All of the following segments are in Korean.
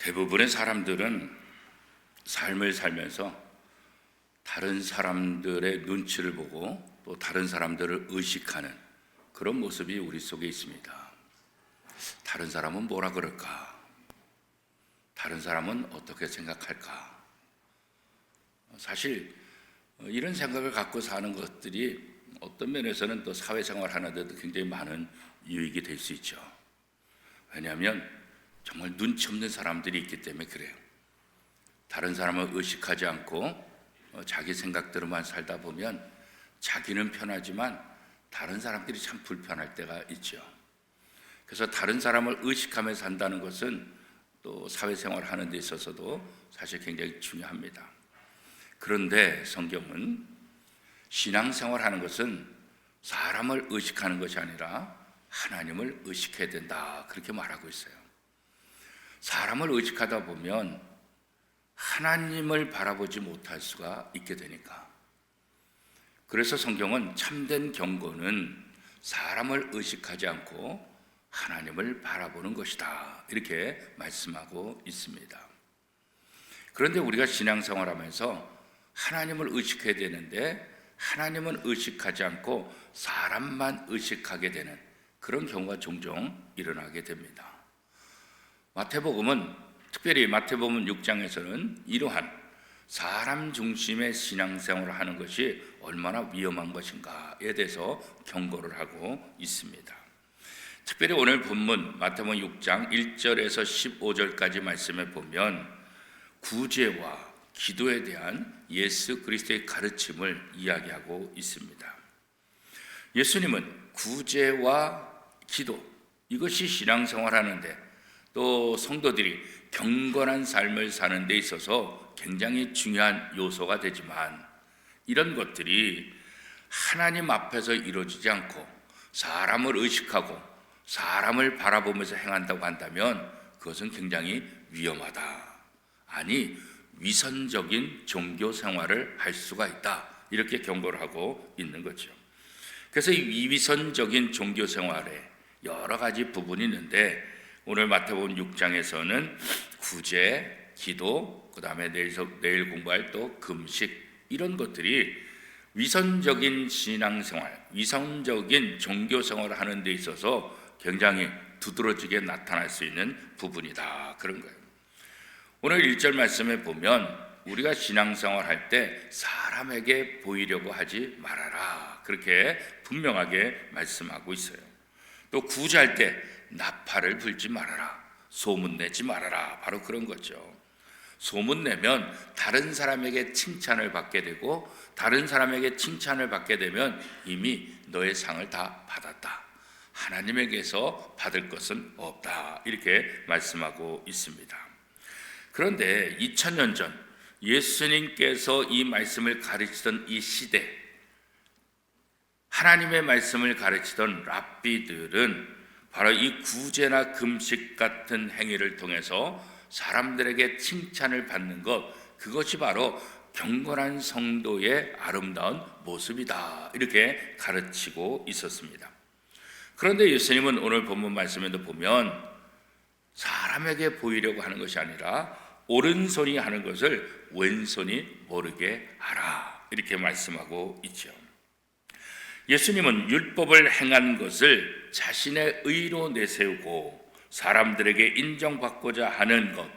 대부분의 사람들은 삶을 살면서 다른 사람들의 눈치를 보고 또 다른 사람들을 의식하는 그런 모습이 우리 속에 있습니다. 다른 사람은 뭐라 그럴까? 다른 사람은 어떻게 생각할까? 사실 이런 생각을 갖고 사는 것들이 어떤 면에서는 또 사회생활 하는데도 굉장히 많은 유익이 될 수 있죠. 왜냐하면 정말 눈치 없는 사람들이 있기 때문에 그래요. 다른 사람을 의식하지 않고 어, 자기 생각대로만 살다 보면 자기는 편하지만 다른 사람들이 참 불편할 때가 있죠. 그래서 다른 사람을 의식하며 산다는 것은 또 사회생활 하는 데 있어서도 사실 굉장히 중요합니다. 그런데 성경은 신앙생활 하는 것은 사람을 의식하는 것이 아니라 하나님을 의식해야 된다. 그렇게 말하고 있어요. 사람을 의식하다 보면 하나님을 바라보지 못할 수가 있게 되니까. 그래서 성경은 참된 경고는 사람을 의식하지 않고 하나님을 바라보는 것이다. 이렇게 말씀하고 있습니다. 그런데 우리가 신앙생활 하면서 하나님을 의식해야 되는데 하나님은 의식하지 않고 사람만 의식하게 되는 그런 경우가 종종 일어나게 됩니다. 마태복음은 특별히 마태복음 6장에서는 이러한 사람 중심의 신앙생활을 하는 것이 얼마나 위험한 것인가에 대해서 경고를 하고 있습니다. 특별히 오늘 본문 마태복음 6장 1절에서 15절까지 말씀에 보면 구제와 기도에 대한 예수 그리스도의 가르침을 이야기하고 있습니다. 예수님은 구제와 기도 이것이 신앙생활 하는데 또 성도들이 경건한 삶을 사는 데 있어서 굉장히 중요한 요소가 되지만 이런 것들이 하나님 앞에서 이루어지지 않고 사람을 의식하고 사람을 바라보면서 행한다고 한다면 그것은 굉장히 위험하다. 아니, 위선적인 종교 생활을 할 수가 있다. 이렇게 경고를 하고 있는 거죠. 그래서 이 위선적인 종교 생활에 여러 가지 부분이 있는데 오늘 마태복음 6장에서는 구제, 기도, 그 다음에 내일 내일 공부할 또 금식 이런 것들이 위선적인 신앙생활, 위선적인 종교 생활을 하는 데 있어서 굉장히 두드러지게 나타날 수 있는 부분이다. 그런 거예요. 오늘 1절 말씀에 보면 우리가 신앙생활 할 때 사람에게 보이려고 하지 말아라. 그렇게 분명하게 말씀하고 있어요. 또 구제할 때 나팔을 불지 말아라. 소문 내지 말아라. 바로 그런 거죠. 소문 내면 다른 사람에게 칭찬을 받게 되고 다른 사람에게 칭찬을 받게 되면 이미 너의 상을 다 받았다. 하나님에게서 받을 것은 없다. 이렇게 말씀하고 있습니다. 그런데 2000년 전 예수님께서 이 말씀을 가르치던 이 시대 하나님의 말씀을 가르치던 랍비들은 바로 이 구제나 금식 같은 행위를 통해서 사람들에게 칭찬을 받는 것 그것이 바로 경건한 성도의 아름다운 모습이다. 이렇게 가르치고 있었습니다. 그런데 예수님은 오늘 본문 말씀에도 보면 사람에게 보이려고 하는 것이 아니라 오른손이 하는 것을 왼손이 모르게 하라. 이렇게 말씀하고 있죠. 예수님은 율법을 행한 것을 자신의 의로 내세우고 사람들에게 인정받고자 하는 것,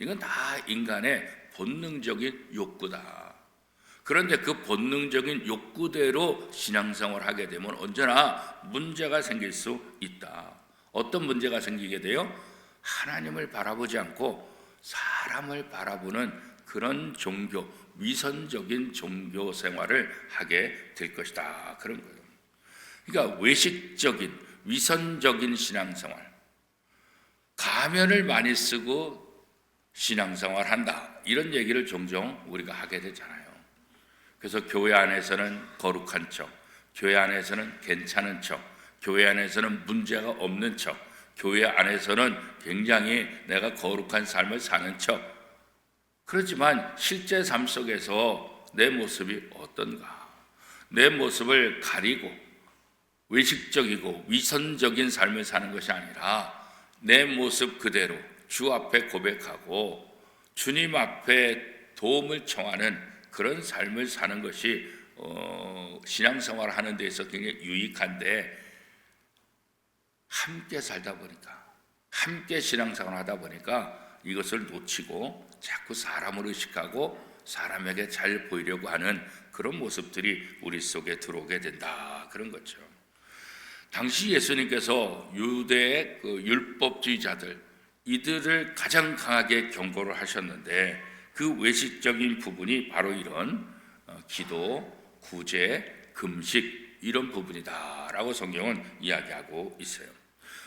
이건 다 인간의 본능적인 욕구다. 그런데 그 본능적인 욕구대로 신앙생활을 하게 되면 언제나 문제가 생길 수 있다. 어떤 문제가 생기게 돼요? 하나님을 바라보지 않고 사람을 바라보는 그런 종교, 위선적인 종교 생활을 하게 될 것이다. 그런 거예요. 그러니까 외식적인, 위선적인 신앙생활. 가면을 많이 쓰고 신앙생활 한다. 이런 얘기를 종종 우리가 하게 되잖아요. 그래서 교회 안에서는 거룩한 척, 교회 안에서는 괜찮은 척, 교회 안에서는 문제가 없는 척, 교회 안에서는 굉장히 내가 거룩한 삶을 사는 척. 그렇지만 실제 삶 속에서 내 모습이 어떤가? 내 모습을 가리고 외식적이고 위선적인 삶을 사는 것이 아니라 내 모습 그대로 주 앞에 고백하고 주님 앞에 도움을 청하는 그런 삶을 사는 것이 어, 신앙생활 하는 데서 굉장히 유익한데 함께 살다 보니까 함께 신앙생활 하다 보니까 이것을 놓치고 자꾸 사람을 의식하고 사람에게 잘 보이려고 하는 그런 모습들이 우리 속에 들어오게 된다 그런 거죠. 당시 예수님께서 유대의 그 율법주의자들 이들을 가장 강하게 경고를 하셨는데 그 외식적인 부분이 바로 이런 어, 기도, 구제, 금식 이런 부분이다라고 성경은 이야기하고 있어요.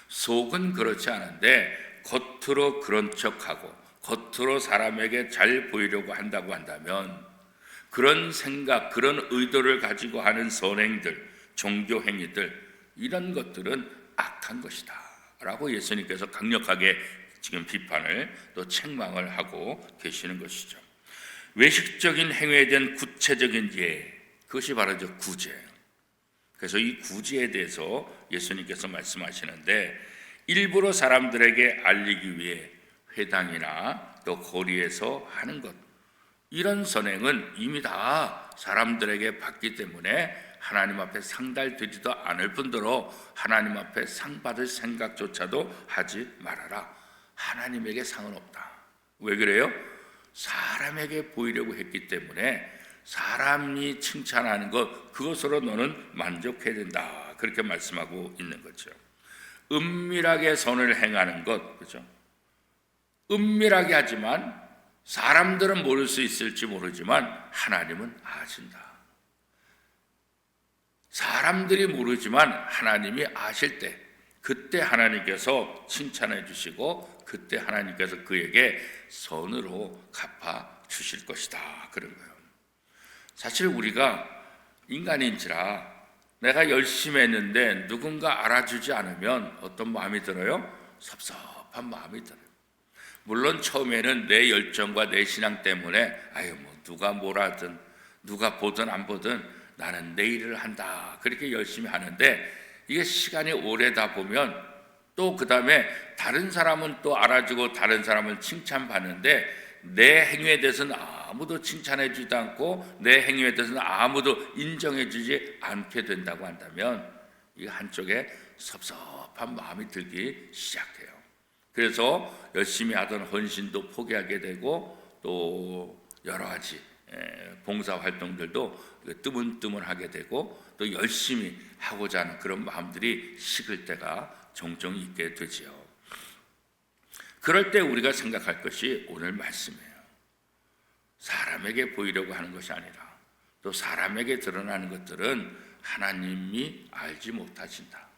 속은 그렇지 않은데 겉으로 그런 척하고 겉으로 사람에게 잘 보이려고 한다고 한다면 그런 생각, 그런 의도를 가지고 하는 선행들, 종교 행위들 이런 것들은 악한 것이다. 라고 예수님께서 강력하게 지금 비판을 또 책망을 하고 계시는 것이죠. 외식적인 행위에 대한 구체적인 예, 그것이 바로 저 구제. 그래서 이 구제에 대해서 예수님께서 말씀하시는데 일부러 사람들에게 알리기 위해 회당이나 또 거리에서 하는 것 이런 선행은 이미 다 사람들에게 받기 때문에 하나님 앞에 상달되지도 않을 뿐더러 하나님 앞에 상 받을 생각조차도 하지 말아라. 하나님에게 상은 없다. 왜 그래요? 사람에게 보이려고 했기 때문에 사람이 칭찬하는 것 그것으로 너는 만족해야 된다. 그렇게 말씀하고 있는 거죠. 은밀하게 선을 행하는 것 그죠? 은밀하게 하지만 사람들은 모를 수 있을지 모르지만 하나님은 아신다. 사람들이 모르지만 하나님이 아실 때 그때 하나님께서 칭찬해 주시고 그때 하나님께서 그에게 선으로 갚아 주실 것이다. 그런 거예요. 사실 우리가 인간인지라 내가 열심히 했는데 누군가 알아주지 않으면 어떤 마음이 들어요? 섭섭한 마음이 들어요. 물론 처음에는 내 열정과 내 신앙 때문에 아유 뭐 누가 뭐라든 누가 보든 안 보든 나는 내 일을 한다 그렇게 열심히 하는데 이게 시간이 오래다 보면 또 그 다음에 다른 사람은 또 알아주고 다른 사람은 칭찬받는데 내 행위에 대해서는 아무도 칭찬해 주지도 않고 내 행위에 대해서는 아무도 인정해 주지 않게 된다고 한다면 이 한쪽에 섭섭한 마음이 들기 시작해요. 그래서 열심히 하던 헌신도 포기하게 되고 또 여러 가지 봉사 활동들도 뜨문뜨문하게 되고 또 열심히 하고자 하는 그런 마음들이 식을 때가 종종 있게 되지요. 그럴 때 우리가 생각할 것이 오늘 말씀이에요. 사람에게 보이려고 하는 것이 아니라 또 사람에게 드러나는 것들은 하나님이 알지 못하신다.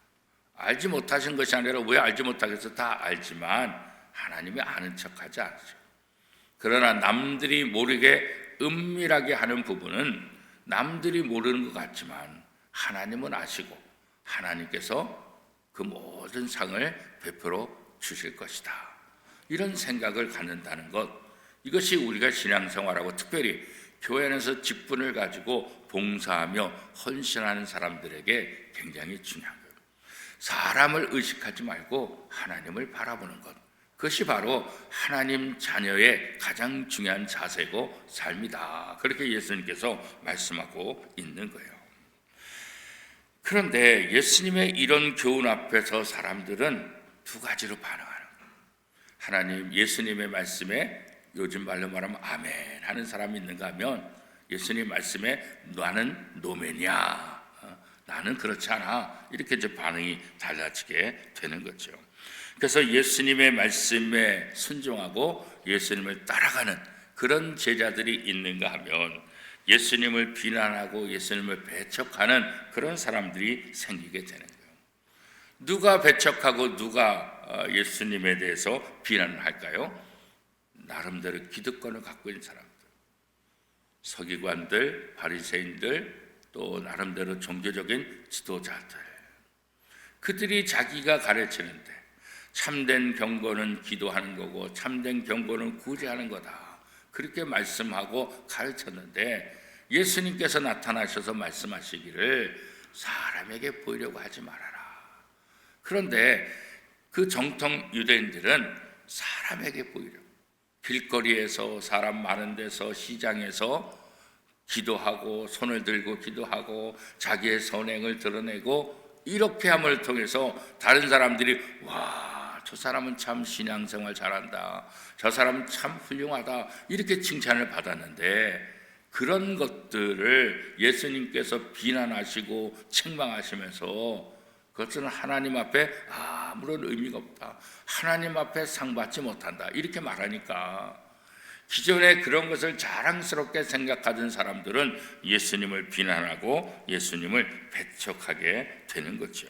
알지 못하신 것이 아니라 왜 알지 못하겠어? 다 알지만 하나님이 아는 척하지 않죠. 그러나 남들이 모르게 은밀하게 하는 부분은 남들이 모르는 것 같지만 하나님은 아시고 하나님께서 그 모든 상을 베풀어 주실 것이다. 이런 생각을 갖는다는 것 이것이 우리가 신앙생활하고 특별히 교회 안에서 직분을 가지고 봉사하며 헌신하는 사람들에게 굉장히 거예요. 사람을 의식하지 말고 하나님을 바라보는 것. 그것이 바로 하나님 자녀의 가장 중요한 자세고 삶이다. 그렇게 예수님께서 말씀하고 있는 거예요. 그런데 예수님의 이런 교훈 앞에서 사람들은 두 가지로 반응하는 거예요. 하나님 예수님의 말씀에 요즘 말로 말하면 아멘 하는 사람이 있는가 하면 예수님 말씀에 나는. 어, 나는 그렇지 않아. 이렇게 이제 반응이 달라지게 되는 거죠. 그래서 예수님의 말씀에 순종하고 예수님을 따라가는 그런 제자들이 있는가 하면 예수님을 비난하고 예수님을 배척하는 그런 사람들이 생기게 되는 거예요. 누가 배척하고 누가 어, 예수님에 대해서 비난을 할까요? 나름대로 기득권을 갖고 있는 사람들, 서기관들, 바리새인들, 또 나름대로 종교적인 지도자들, 그들이 자기가 가르치는데 참된 경고는 기도하는 거고 참된 경고는 구제하는 거다. 그렇게 말씀하고 가르쳤는데 예수님께서 나타나셔서 말씀하시기를 사람에게 보이려고 하지 말아라. 그런데 그 정통 유대인들은 사람에게 보이려. 길거리에서 사람 많은 데서 시장에서 기도하고 손을 들고 기도하고 자기의 선행을 드러내고 이렇게 함을 통해서 다른 사람들이 와, 저 사람은 참 신앙생활 잘한다. 저 사람은 참 훌륭하다. 이렇게 칭찬을 받았는데 그런 것들을 예수님께서 비난하시고 책망하시면서 그것은 하나님 앞에 아무런 의미가 없다. 하나님 앞에 상 받지 못한다. 이렇게 말하니까 기존에 그런 것을 자랑스럽게 생각하던 사람들은 예수님을 비난하고 예수님을 배척하게 되는 거죠.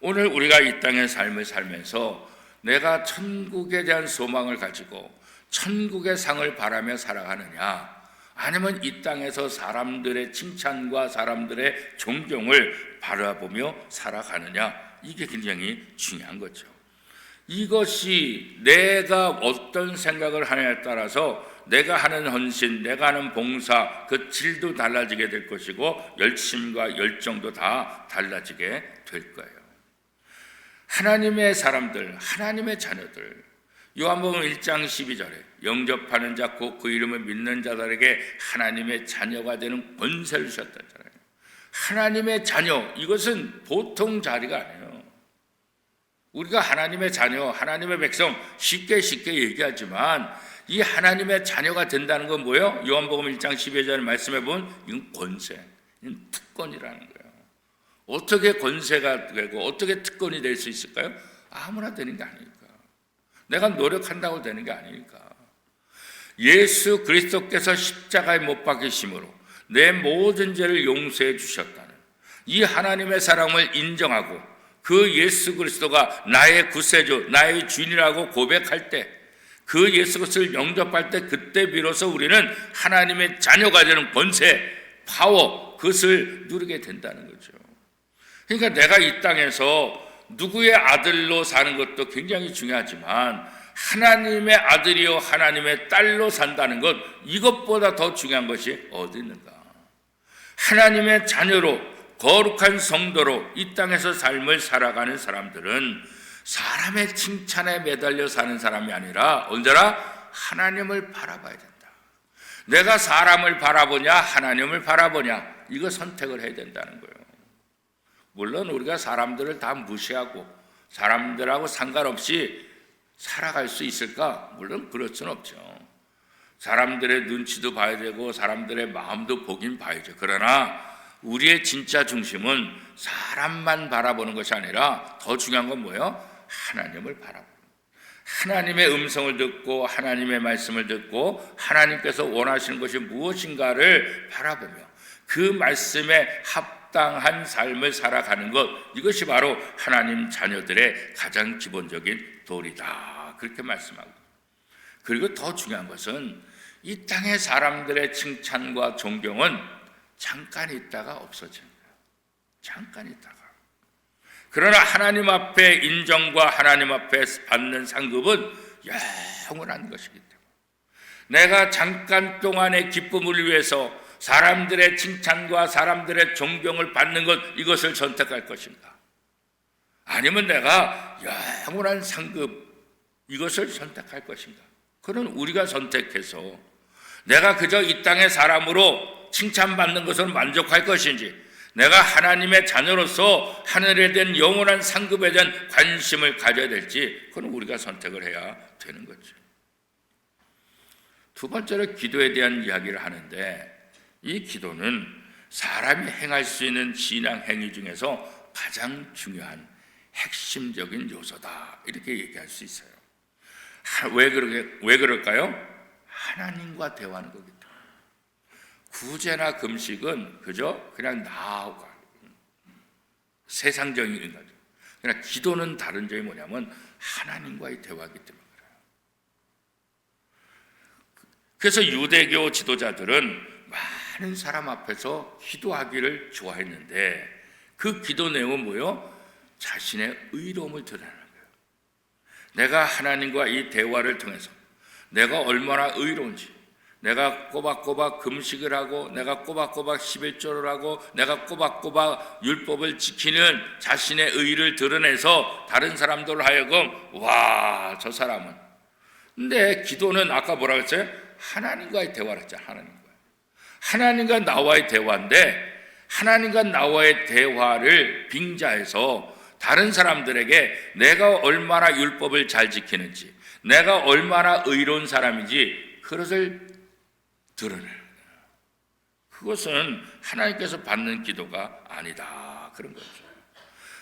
오늘 우리가 이 땅의 삶을 살면서 내가 천국에 대한 소망을 가지고 천국의 상을 바라며 살아가느냐 아니면 이 땅에서 사람들의 칭찬과 사람들의 존경을 바라보며 살아가느냐 이게 굉장히 중요한 거죠. 이것이 내가 어떤 생각을 하느냐에 따라서 내가 하는 헌신, 내가 하는 봉사 그 질도 달라지게 될 것이고 열심과 열정도 다 달라지게 될 거예요. 하나님의 사람들, 하나님의 자녀들 요한복음 1장 12절에 영접하는 자 곧 그 이름을 믿는 자들에게 하나님의 자녀가 되는 권세를 주셨다잖아요. 하나님의 자녀 이것은 보통 자리가 아니에요. 우리가 하나님의 자녀, 하나님의 백성 쉽게 쉽게 얘기하지만 이 하나님의 자녀가 된다는 건 뭐예요? 요한복음 1장 12절에 말씀해 보면 이건 권세, 이건 특권이라는 거예요. 어떻게 권세가 되고 어떻게 특권이 될 수 있을까요? 아무나 되는 게 아니니까. 내가 노력한다고 되는 게 아니니까. 예수 그리스도께서 십자가에 못 박히심으로 내 모든 죄를 용서해 주셨다는 이 하나님의 사랑을 인정하고 그 예수 그리스도가 나의 구세주, 나의 주인이라고 고백할 때 그 예수 그리스도를 영접할 때 그때 비로소 우리는 하나님의 자녀가 되는 권세, 파워 그것을 누리게 된다는 거죠. 그러니까 내가 이 땅에서 누구의 아들로 사는 것도 굉장히 중요하지만 하나님의 아들이요 하나님의 딸로 산다는 것 이것보다 더 중요한 것이 어디 있는가? 하나님의 자녀로 거룩한 성도로 이 땅에서 삶을 살아가는 사람들은 사람의 칭찬에 매달려 사는 사람이 아니라 언제나 하나님을 바라봐야 된다. 내가 사람을 바라보냐 하나님을 바라보냐 이거 선택을 해야 된다는 거예요. 물론 우리가 사람들을 다 무시하고 사람들하고 상관없이 살아갈 수 있을까? 물론 그럴 수는 없죠. 사람들의 눈치도 봐야 되고 사람들의 마음도 보긴 봐야죠. 그러나 우리의 진짜 중심은 사람만 바라보는 것이 아니라 더 중요한 건 뭐예요? 하나님을 바라보는. 하나님의 음성을 듣고 하나님의 말씀을 듣고 하나님께서 원하시는 것이 무엇인가를 바라보며 그 말씀에 합당한 삶을 살아가는 것 이것이 바로 하나님 자녀들의 가장 기본적인 도리다. 그렇게 말씀하고. 그리고 더 중요한 것은 이 땅의 사람들의 칭찬과 존경은 잠깐 있다가 없어진다. 잠깐 있다가. 그러나 하나님 앞에 인정과 하나님 앞에 받는 상급은 영원한 것이기 때문에 내가 잠깐 동안의 기쁨을 위해서 사람들의 칭찬과 사람들의 존경을 받는 것 이것을 선택할 것인가? 아니면 내가 영원한 상급 이것을 선택할 것인가? 그는 우리가 선택해서 내가 그저 이 땅의 사람으로 칭찬받는 것을 만족할 것인지 내가 하나님의 자녀로서 하늘에 대한 영원한 상급에 대한 관심을 가져야 될지 그건 우리가 선택을 해야 되는 거죠. 두 번째로 기도에 대한 이야기를 하는데 이 기도는 사람이 행할 수 있는 신앙 행위 중에서 가장 중요한 핵심적인 요소다 이렇게 얘기할 수 있어요. 왜 그러게 왜 그럴까요? 하나님과 대화하는 거기 구제나 금식은 그저 그냥 나하고 세상적인 거죠. 그러나 기도는 다른 점이 뭐냐면 하나님과의 대화이기 때문에 그래요. 그래서 유대교 지도자들은 많은 사람 앞에서 기도하기를 좋아했는데 그 기도 내용은 뭐요? 자신의 의로움을 드러내는 거예요. 내가 하나님과 이 대화를 통해서 내가 얼마나 의로운지, 내가 꼬박꼬박 금식을 하고 내가 꼬박꼬박 11조를 하고 내가 꼬박꼬박 율법을 지키는 자신의 의를 드러내서 다른 사람들 하여금 와, 저 사람은 근데 기도는 아까 뭐라 그랬어요? 하나님과의 대화를 했잖아요. 하나님과. 하나님과 나와의 대화인데 하나님과 나와의 대화를 빙자해서 다른 사람들에게 내가 얼마나 율법을 잘 지키는지, 내가 얼마나 의로운 사람인지 그것을 드러내는. 그것은 하나님께서 받는 기도가 아니다. 그런 거죠.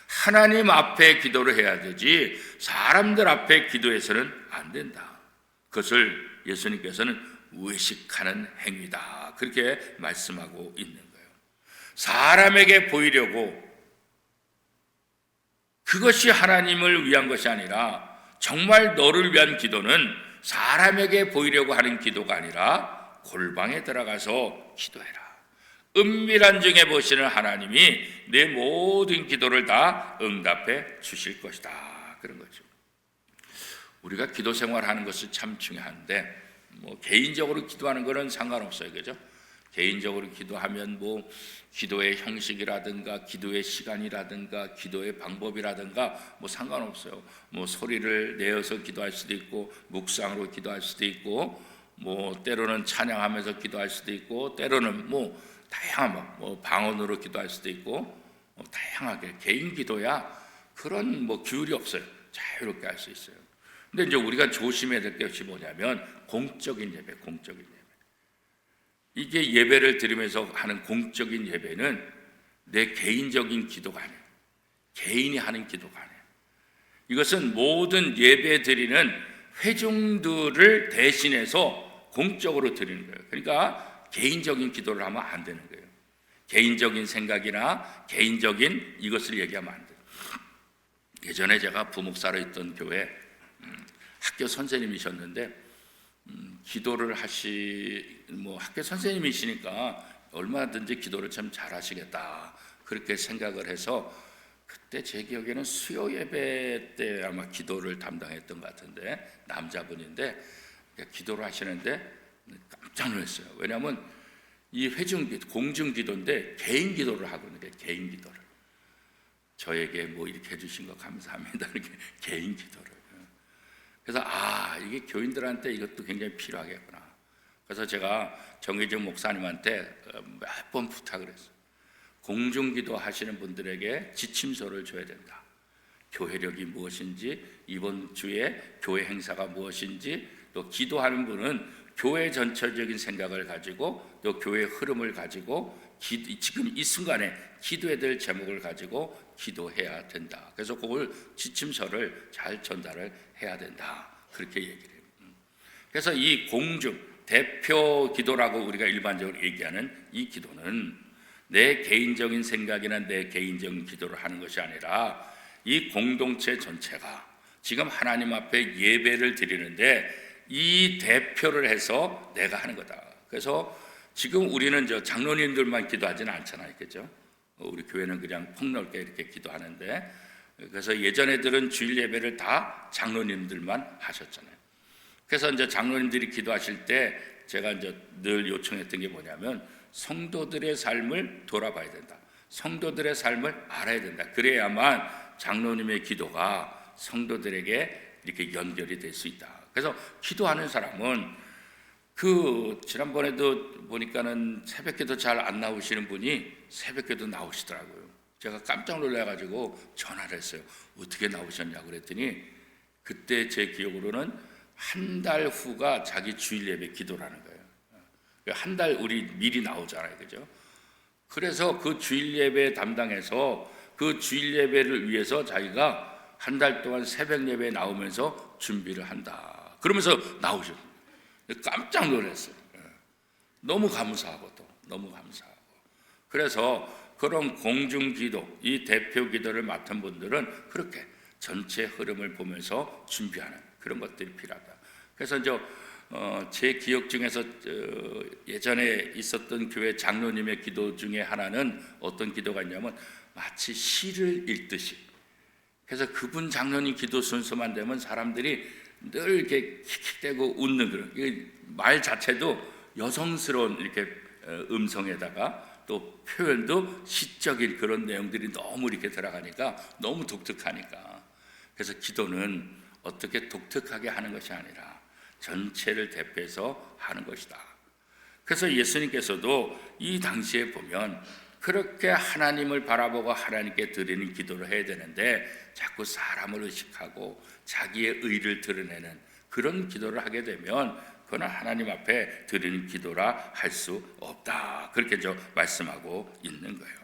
하나님 앞에 기도를 해야 되지 사람들 앞에 기도해서는 안 된다. 그것을 예수님께서는 외식하는 행위다. 그렇게 말씀하고 있는 거예요. 사람에게 보이려고 그것이 하나님을 위한 것이 아니라 정말 너를 위한 기도는 사람에게 보이려고 하는 기도가 아니라 골방에 들어가서 기도해라. 은밀한 중에 보시는 하나님이 내 모든 기도를 다 응답해 주실 것이다. 그런 거죠. 우리가 기도 생활하는 것은 참 중요한데 뭐 개인적으로 기도하는 거는 상관없어요. 그죠? 개인적으로 기도하면 뭐 기도의 형식이라든가 기도의 시간이라든가 기도의 방법이라든가 뭐 상관없어요. 뭐 소리를 내어서 기도할 수도 있고 묵상으로 기도할 수도 있고 뭐 때로는 찬양하면서 기도할 수도 있고 때로는 뭐 다양한 뭐 방언으로 기도할 수도 있고 뭐 다양하게 개인 기도야 그런 뭐 규율이 없어요. 자유롭게 할 수 있어요. 근데 이제 우리가 조심해야 될 것이 뭐냐면 공적인 예배, 공적인 예배. 이게 예배를 드리면서 하는 공적인 예배는 내 개인적인 기도가 아니에요. 개인이 하는 기도가 아니에요. 이것은 모든 예배 드리는 회중들을 대신해서 공적으로 드리는 거예요. 그러니까 개인적인 기도를 하면 안 되는 거예요. 개인적인 생각이나 개인적인 이것을 얘기하면 안 돼요. 예전에 제가 부목사로 있던 교회 음, 학교 선생님이셨는데 음, 기도를 하시 뭐 학교 선생님이시니까 얼마든지 기도를 참 잘하시겠다 그렇게 생각을 해서 그때 제 기억에는 수요 예배 때 아마 기도를 담당했던 것 같은데 남자분인데 기도를 하시는데 깜짝 놀랐어요. 왜냐하면 이 회중 기도, 공중 기도인데 개인 기도를 하고 있는 게 개인 기도를 저에게 뭐 이렇게 해주신 거 감사합니다. 이렇게 개인 기도를. 그래서 아 이게 교인들한테 이것도 굉장히 필요하겠구나. 그래서 제가 정의정 목사님한테 어, 몇번 부탁을 했어요. 공중기도 하시는 분들에게 지침서를 줘야 된다. 교회력이 무엇인지 이번 주에 교회 행사가 무엇인지 또 기도하는 분은 교회 전체적인 생각을 가지고 또 교회 흐름을 가지고 기, 지금 이 순간에 기도해야 될 제목을 가지고 기도해야 된다. 그래서 그걸 지침서를 잘 전달을 해야 된다. 그렇게 얘기를 해요. 음. 그래서 이 공중 대표 기도라고 우리가 일반적으로 얘기하는 이 기도는 내 개인적인 생각이나 내 개인적인 기도를 하는 것이 아니라 이 공동체 전체가 지금 하나님 앞에 예배를 드리는데 이 대표를 해서 내가 하는 거다. 그래서 지금 우리는 저 장로님들만 기도하지는 않잖아요. 그죠? 우리 교회는 그냥 폭넓게 이렇게 기도하는데 그래서 예전에들은 주일 예배를 다 장로님들만 하셨잖아요. 그래서 이제 장로님들이 기도하실 때 제가 이제 늘 요청했던 게 뭐냐면 성도들의 삶을 돌아봐야 된다. 성도들의 삶을 알아야 된다. 그래야만 장로님의 기도가 성도들에게 이렇게 연결이 될 수 있다. 그래서 기도하는 사람은 그 지난번에도 보니까는 새벽기도 잘 안 나오시는 분이 새벽기도 나오시더라고요. 제가 깜짝 놀라가지고 전화를 했어요. 어떻게 나오셨냐고 그랬더니 그때 제 기억으로는 한 달 후가 자기 주일 예배 기도라는 거예요. 한 달 우리 미리 나오잖아요. 그죠? 그래서 그 주일 예배 담당해서 그 주일 예배를 위해서 자기가 한 달 동안 새벽 예배에 나오면서 준비를 한다. 그러면서 나오셨어요. 깜짝 놀랐어요. 너무 감사하고 또 너무 감사하고. 그래서 그런 공중 기도, 이 대표 기도를 맡은 분들은 그렇게 전체 흐름을 보면서 준비하는 그런 것들이 필요하다. 그래서 이제 어, 제 기억 중에서 어, 예전에 있었던 교회 장로님의 기도 중에 하나는 어떤 기도가 있냐면 마치 시를 읽듯이. 그래서 그분 장로님 기도 순서만 되면 사람들이 늘 이렇게 킥킥대고 웃는 그런 말 자체도 여성스러운 이렇게 어, 음성에다가 또 표현도 시적인 그런 내용들이 너무 이렇게 들어가니까 너무 독특하니까 그래서 기도는 어떻게 독특하게 하는 것이 아니라 전체를 대표해서 하는 것이다. 그래서 예수님께서도 이 당시에 보면 그렇게 하나님을 바라보고 하나님께 드리는 기도를 해야 되는데 자꾸 사람을 의식하고 자기의 의를 드러내는 그런 기도를 하게 되면 그건 하나님 앞에 드리는 기도라 할 수 없다. 그렇게 저 말씀하고 있는 거예요.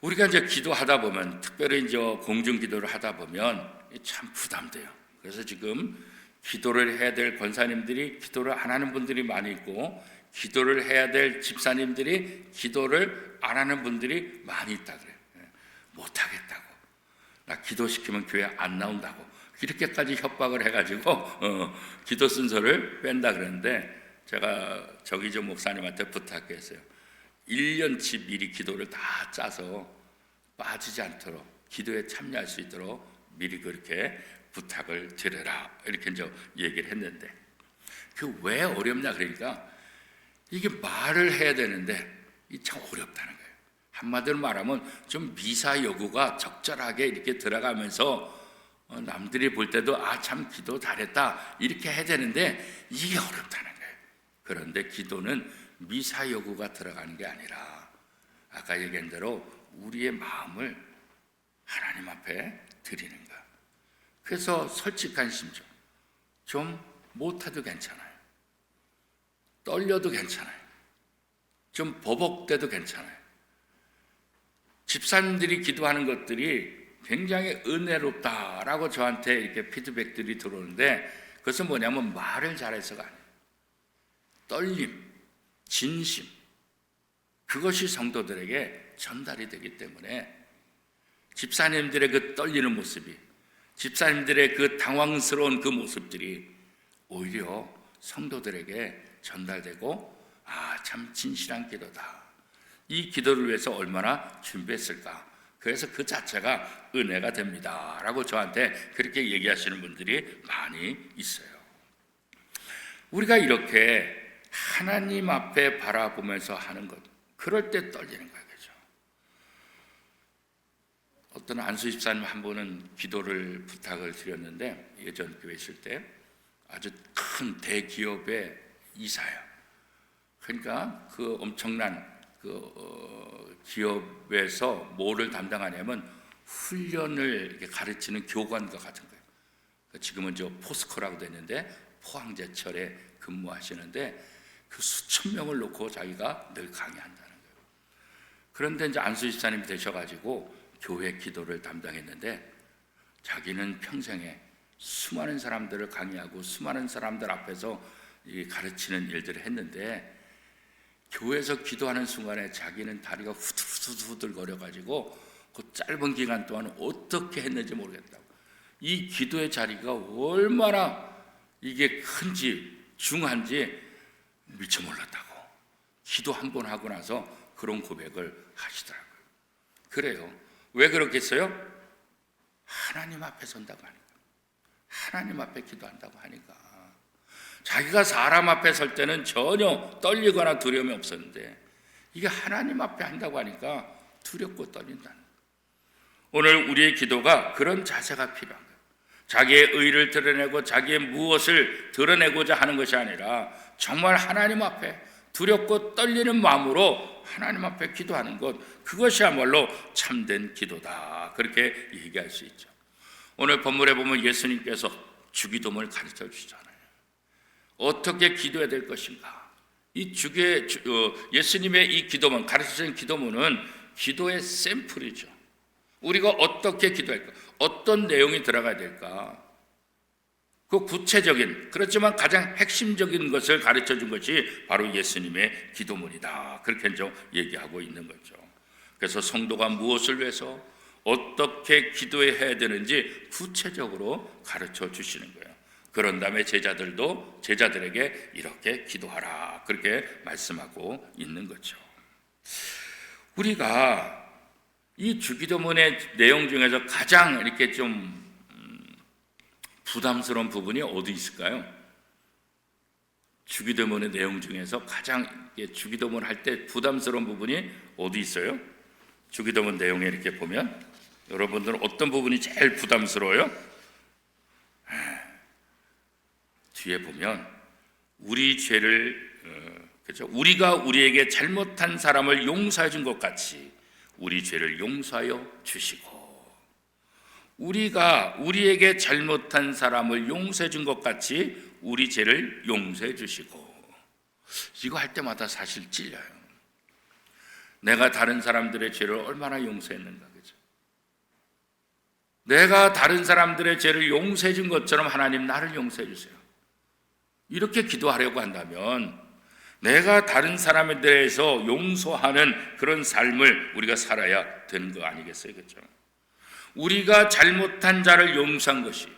우리가 이제 기도하다 보면 특별히 이제 공중 기도를 하다 보면 참 부담돼요. 그래서 지금 기도를 해야 될 권사님들이 기도를 안 하는 분들이 많이 있고 기도를 해야 될 집사님들이 기도를 안 하는 분들이 많이 있다 그래요. 못 하겠다고. 나 기도시키면 교회 안 나온다고. 이렇게까지 협박을 해가지고 어, 기도 순서를 뺀다 그랬는데 제가 저기 저 목사님한테 부탁했어요. 1년치 미리 기도를 다 짜서 빠지지 않도록 기도에 참여할 수 있도록 미리 그렇게 부탁을 드려라 이렇게 이제 얘기를 했는데 그 왜 어렵냐 그러니까 이게 말을 해야 되는데 이참 어렵다는 거예요. 한마디로 말하면 좀 미사 여구가 적절하게 이렇게 들어가면서 어, 남들이 볼 때도 아 참 기도 잘했다 이렇게 해야 되는데 이게 어렵다는 거예요. 그런데 기도는 미사 여구가 들어가는 게 아니라 아까 얘기한 대로 우리의 마음을 하나님 앞에 드리는 것. 그래서 솔직한 심정, 좀 못해도 괜찮아요. 떨려도 괜찮아요. 좀 버벅대도 괜찮아요. 집사님들이 기도하는 것들이 굉장히 은혜롭다라고 저한테 이렇게 피드백들이 들어오는데 그것은 뭐냐면 말을 잘해서가 아니에요. 떨림, 진심, 그것이 성도들에게 전달이 되기 때문에 집사님들의 그 떨리는 모습이 집사님들의 그 당황스러운 그 모습들이 오히려 성도들에게 전달되고 아 참 진실한 기도다. 이 기도를 위해서 얼마나 준비했을까. 그래서 그 자체가 은혜가 됩니다 라고 저한테 그렇게 얘기하시는 분들이 많이 있어요. 우리가 이렇게 하나님 앞에 바라보면서 하는 것, 그럴 때 떨리는. 그죠? 어떤 안수 집사님 한 분은 기도를 부탁을 드렸는데 예전 교회 있을 때 아주 큰 대기업의 이사예요. 그러니까 그 엄청난 그 어, 기업에서 뭐를 담당하냐면 훈련을 가르치는 교관과 같은 거예요. 그 지금은 저 포스코라고 됐는데 포항제철에 근무하시는데 그 수천 명을 놓고 자기가 늘 강의한다는 거예요. 그런데 이제 안수 집사님이 되셔가지고 교회 기도를 담당했는데 자기는 평생에 수많은 사람들을 강의하고 수많은 사람들 앞에서 이 가르치는 일들을 했는데 교회에서 기도하는 순간에 자기는 다리가 후들후들 거려가지고 그 짧은 기간 동안 어떻게 했는지 모르겠다고. 이 기도의 자리가 얼마나 이게 큰지 중한지 미처 몰랐다고. 기도 한 번 하고 나서 그런 고백을 하시더라고요. 그래요. 왜 그렇겠어요? 하나님 앞에 선다고 하니까. 하나님 앞에 기도한다고 하니까. 자기가 사람 앞에 설 때는 전혀 떨리거나 두려움이 없었는데 이게 하나님 앞에 한다고 하니까 두렵고 떨린다. 오늘 우리의 기도가 그런 자세가 필요한 거예요. 자기의 의를 드러내고 자기의 무엇을 드러내고자 하는 것이 아니라 정말 하나님 앞에 두렵고 떨리는 마음으로 하나님 앞에 기도하는 것 그것이야말로 참된 기도다. 그렇게 얘기할 수 있죠. 오늘 본문에 보면 예수님께서 주기도문을 가르쳐 주잖아요. 어떻게 기도해야 될 것인가? 이 주의 어, 예수님의 이 기도문 가르치신 기도문은 기도의 샘플이죠. 우리가 어떻게 기도할까? 어떤 내용이 들어가야 될까? 그 구체적인 그렇지만 가장 핵심적인 것을 가르쳐 준 것이 바로 예수님의 기도문이다. 그렇게 좀 얘기하고 있는 거죠. 그래서 성도가 무엇을 위해서 어떻게 기도해야 되는지 구체적으로 가르쳐 주시는 거예요. 그런 다음에 제자들도 제자들에게 이렇게 기도하라. 그렇게 말씀하고 있는 거죠. 우리가 이 주기도문의 내용 중에서 가장 이렇게 좀 음, 부담스러운 부분이 어디 있을까요? 주기도문의 내용 중에서 가장 예, 주기도문 할 때 부담스러운 부분이 어디 있어요? 주기도문 내용에 이렇게 보면 여러분들은 어떤 부분이 제일 부담스러워요? 아, 뒤에 보면 우리 죄를 어, 그렇죠? 우리가 우리에게 잘못한 사람을 용서해 준 것 같이 우리 죄를 용서하여 주시고 우리가 우리에게 잘못한 사람을 용서해 준 것 같이 우리 죄를 용서해 주시고 이거 할 때마다 사실 찔려요. 내가 다른 사람들의 죄를 얼마나 용서했는가 그죠? 내가 다른 사람들의 죄를 용서해 준 것처럼 하나님 나를 용서해 주세요. 이렇게 기도하려고 한다면 내가 다른 사람에 대해서 용서하는 그런 삶을 우리가 살아야 되는 거 아니겠어요? 그렇죠? 우리가 잘못한 자를 용서한 것이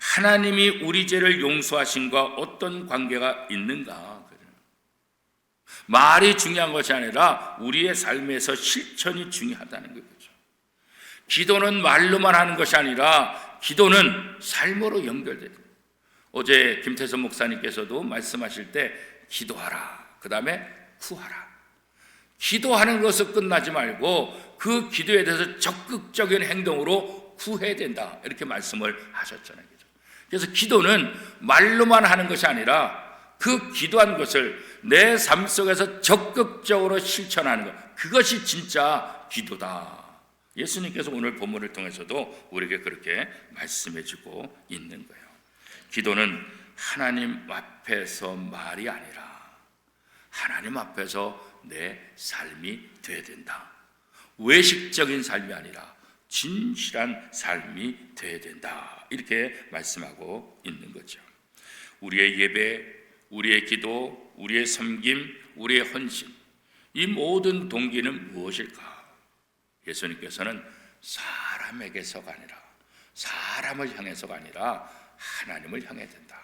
하나님이 우리 죄를 용서하신과 어떤 관계가 있는가? 그래요. 말이 중요한 것이 아니라 우리의 삶에서 실천이 중요하다는 거죠. 기도는 말로만 하는 것이 아니라 기도는 삶으로 연결돼요. 어제 김태선 목사님께서도 말씀하실 때 기도하라. 그 다음에 구하라. 기도하는 것을 끝나지 말고 그 기도에 대해서 적극적인 행동으로 구해야 된다. 이렇게 말씀을 하셨잖아요. 그래서 기도는 말로만 하는 것이 아니라 그 기도한 것을 내 삶 속에서 적극적으로 실천하는 것. 그것이 진짜 기도다. 예수님께서 오늘 본문을 통해서도 우리에게 그렇게 말씀해 주고 있는 거예요. 기도는 하나님 앞에서 말이 아니라 하나님 앞에서 내 삶이 돼야 된다. 외식적인 삶이 아니라 진실한 삶이 돼야 된다. 이렇게 말씀하고 있는 거죠. 우리의 예배, 우리의 기도, 우리의 섬김, 우리의 헌신, 이 모든 동기는 무엇일까? 예수님께서는 사람에게서가 아니라 사람을 향해서가 아니라 하나님을 향해야 된다.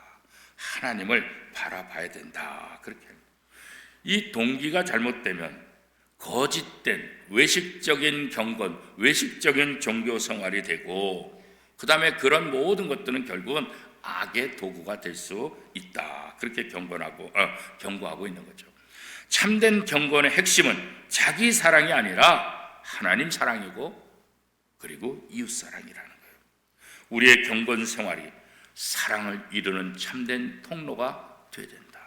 하나님을 바라봐야 된다. 그렇게 이 동기가 잘못되면 거짓된 외식적인 경건, 외식적인 종교 생활이 되고 그 다음에 그런 모든 것들은 결국은 악의 도구가 될 수 있다. 그렇게 경건하고 어, 경고하고 있는 거죠. 참된 경건의 핵심은 자기 사랑이 아니라 하나님 사랑이고 그리고 이웃 사랑이라는 거예요. 우리의 경건 생활이 사랑을 이루는 참된 통로가 되어야 된다.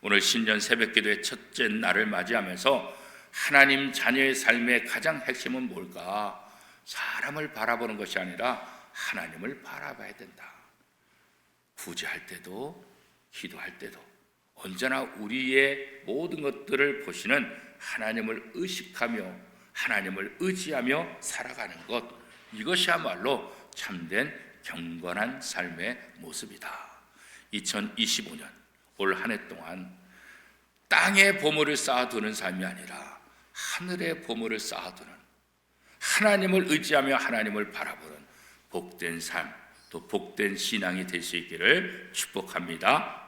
오늘 신년 새벽 기도의 첫째 날을 맞이하면서 하나님 자녀의 삶의 가장 핵심은 뭘까? 사람을 바라보는 것이 아니라 하나님을 바라봐야 된다. 구제할 때도 기도할 때도 언제나 우리의 모든 것들을 보시는 하나님을 의식하며 하나님을 의지하며 살아가는 것 이것이야말로 참된 경건한 삶의 모습이다. 2025년 올 한 해 동안 땅의 보물을 쌓아두는 삶이 아니라 하늘의 보물을 쌓아두는 하나님을 의지하며 하나님을 바라보는 복된 삶, 또 복된 신앙이 될 수 있기를 축복합니다.